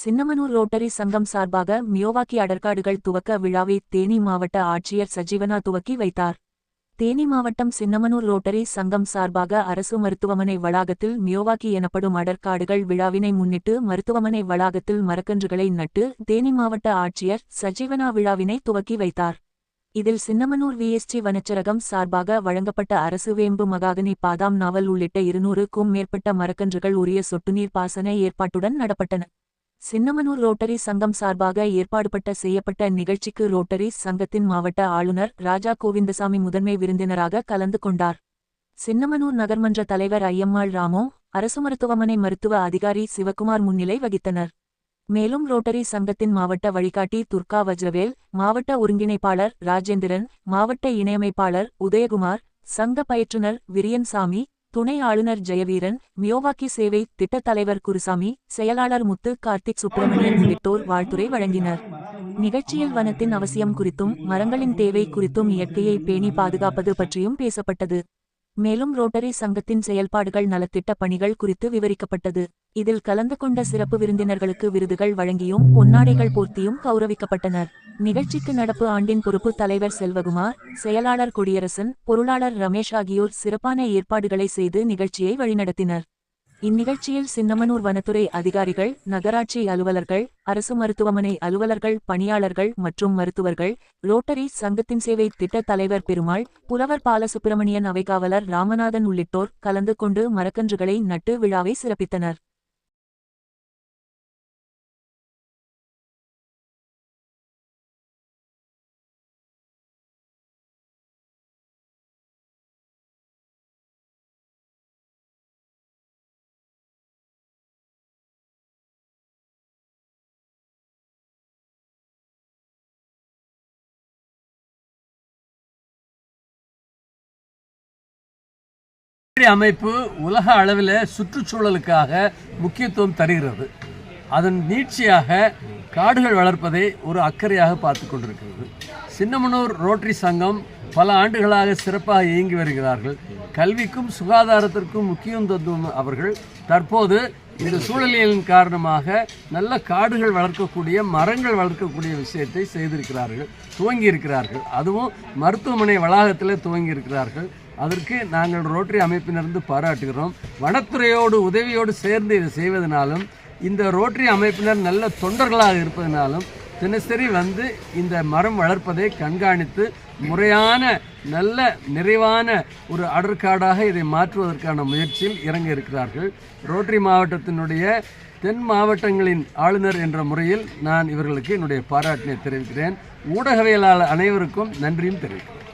Chinnamanur rotary சங்கம் சார்பாக Miyawaki அடற்காடுகள் துவக்க விழாவை தேனி மாவட்ட ஆட்சியர் சஜீவனா துவக்கி வைத்தார். தேனி மாவட்டம் சின்னமனூர் ரோட்டரி சங்கம் சார்பாக அரசு மருத்துவமனை வளாகத்தில் மியோவாக்கி எனப்படும் அடற்காடுகள் விழாவினை முன்னிட்டு மருத்துவமனை வளாகத்தில் மரக்கன்றுகளை நட்டு தேனி மாவட்ட ஆட்சியர் சஜீவனா விழாவினை துவக்கி வைத்தார். இதில் சின்னமனூர் விஎஸ்டி வனச்சரகம் சார்பாக வழங்கப்பட்ட அரசு வேம்பு மகாகனி பாதாம் நாவல் உள்ளிட்ட இருநூறுக்கும் மேற்பட்ட மரக்கன்றுகள் உரிய சொட்டுநீர் பாசன ஏற்பாட்டுடன் நடப்பட்டன. சின்னமனூர் ரோட்டரி சங்கம் சார்பாக ஏற்பாடுபட்ட செய்யப்பட்ட நிகழ்ச்சிக்கு ரோட்டரி சங்கத்தின் மாவட்ட ஆளுநர் ராஜா கோவிந்தசாமி முதன்மை விருந்தினராக கலந்து கொண்டார். சின்னமனூர் நகர்மன்ற தலைவர் ஐயம்மாள் ராமோ அரசு மருத்துவமனை மருத்துவ அதிகாரி சிவக்குமார் முன்னிலை வகித்தனர். மேலும் ரோட்டரி சங்கத்தின் மாவட்ட வழிகாட்டி துர்கா வஜ்ரவேல் மாவட்ட ஒருங்கிணைப்பாளர் ராஜேந்திரன் மாவட்ட இணையமைப்பாளர் உதயகுமார் சங்க பயிற்றுனர் விரியன்சாமி துணை ஆளுநர் ஜெயவீரன் மியோவாக்கி சேவை திட்டத் தலைவர் குருசாமி செயலாளர் முத்து கார்த்திக் சுப்பிரமணியன் உள்ளிட்டோர் வாழ்த்துரை வழங்கினர். நிகழ்ச்சியில் வனத்தின் அவசியம் குறித்தும் மரங்களின் தேவை குறித்தும் இயற்கையை பேணி பாதுகாப்பது பற்றியும் பேசப்பட்டது. மேலும் ரோட்டரி சங்கத்தின் செயல்பாடுகள் நலத்திட்ட பணிகள் குறித்து விவரிக்கப்பட்டது. இதில் கலந்து கொண்ட சிறப்பு விருந்தினர்களுக்கு விருதுகள் வழங்கியும் பொன்னாடைகள் போர்த்தியும் கௌரவிக்கப்பட்டனர். நிகழ்ச்சிக்கு நடப்பு ஆண்டின் பொறுப்பு தலைவர் செல்வகுமார் செயலாளர் குடியரசன் பொருளாளர் ரமேஷ் ஆகியோர் சிறப்பான ஏற்பாடுகளை செய்து நிகழ்ச்சியை வழிநடத்தினர். இந்நிகழ்ச்சியில் சின்னமனூர் வனத்துறை அதிகாரிகள் நகராட்சி அலுவலர்கள் அரசு மருத்துவமனை அலுவலர்கள் பணியாளர்கள் மற்றும் மருத்துவர்கள் ரோட்டரி சங்கத்தின் சேவை திட்ட தலைவர் பெருமாள் புலவர் பாலசுப்பிரமணியன் அவைகாவலர் ராமநாதன் உள்ளிட்டோர் கலந்து கொண்டு மரக்கன்றுகளை நட்டு விழாவை சிறப்பித்தனர். அமைப்பு உலக அளவில் சுற்றுச்சூழலுக்காக முக்கியத்துவம் தருகிறது. அதன் நீட்சியாக காடுகள் வளர்ப்பதை ஒரு அக்கறையாக பார்த்து கொண்டிருக்கிறது. சின்னமனூர் ரோட்டரி சங்கம் பல ஆண்டுகளாக சிறப்பாக இயங்கி வருகிறார்கள். கல்விக்கும் சுகாதாரத்திற்கும் முக்கியம் தந்தும் அவர்கள். தற்போது இந்த சூழலியலின் காரணமாக நல்ல காடுகள் வளர்க்கக்கூடிய மரங்கள் வளர்க்கக்கூடிய விஷயத்தை செய்திருக்கிறார்கள் துவங்கி இருக்கிறார்கள் அதுவும் மருத்துவமனை வளாகத்தில் துவங்கி இருக்கிறார்கள் அதற்கு நாங்கள் ரோட்டரி அமைப்பினருந்து பாராட்டுகிறோம். வனத்துறையோடு உதவியோடு சேர்ந்து இதை செய்வதனாலும் இந்த ரோட்டரி அமைப்பினர் நல்ல தொண்டர்களாக இருப்பதனாலும் தினசரி வந்து இந்த மரம் வளர்ப்பதை கண்காணித்து முறையான நல்ல நிறைவான ஒரு அடற்காடாக இதை மாற்றுவதற்கான முயற்சியில் இறங்க இருக்கிறார்கள். ரோட்டரி மாவட்டத்தினுடைய தென் மாவட்டங்களின் ஆளுநர் என்ற முறையில் நான் இவர்களுக்கு என்னுடைய பாராட்டினை தெரிவிக்கிறேன். ஊடகவியலாளர் அனைவருக்கும் நன்றியும் தெரிவிக்கிறேன்.